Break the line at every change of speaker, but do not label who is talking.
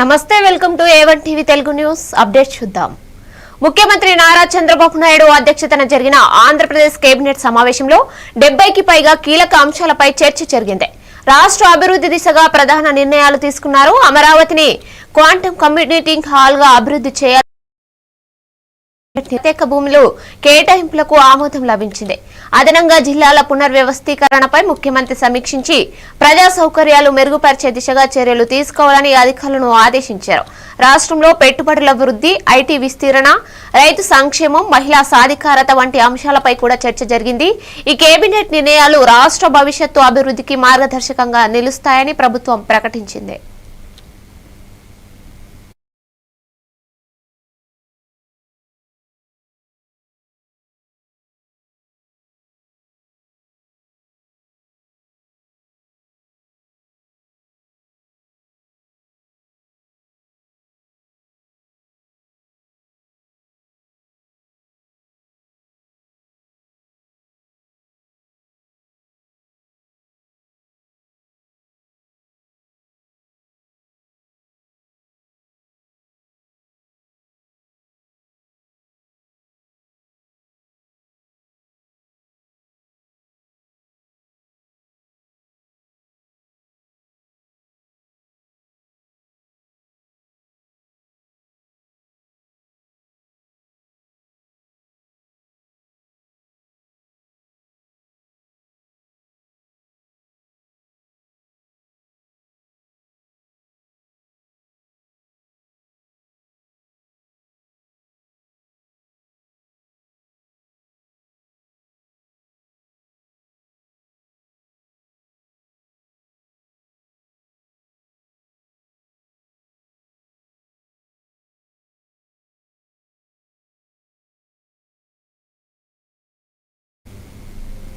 నమస్తే welcome to A one TV Telugu news. Update చూద్దాం. ముఖ్యమంత్రి నారా చంద్రబాబు నాయుడు అధ్యక్షతన జరిగిన ఆంధ్రప్రదేశ్ కేబినెట్ సమావేశంలో డెబ్బైకి పైగా కీలక అంశాలపై చర్చ జరిగింది. రాష్ట్ర అభివృద్ధి దిశగా ప్రధాన నిర్ణయాలు తీసుకున్నారు అమరావతిని క్వాంటమ్ కమ్యూనిటింగ్ హాల్గా అభివృద్ధి చేయాలి. ప్రత్యేక భూములు కేటాయింపులకు ఆమోదం లభించింది. అదనంగా జిల్లాల పునర్వ్యవస్థీకరణపై ముఖ్యమంత్రి సమీక్షించి ప్రజా సౌకర్యాలు మెరుగుపరిచే దిశగా చర్యలు తీసుకోవాలని అధికారులను ఆదేశించారు. రాష్ట్రంలో పెట్టుబడుల వృద్ధి ఐటీ విస్తీరణ రైతు సంక్షేమం మహిళా సాధికారత వంటి అంశాలపై కూడా చర్చ జరిగింది. ఈ కేబినెట్ నిర్ణయాలు రాష్ట్ర భవిష్యత్తు అభివృద్ధికి మార్గదర్శకంగా నిలుస్తాయని ప్రభుత్వం ప్రకటించింది.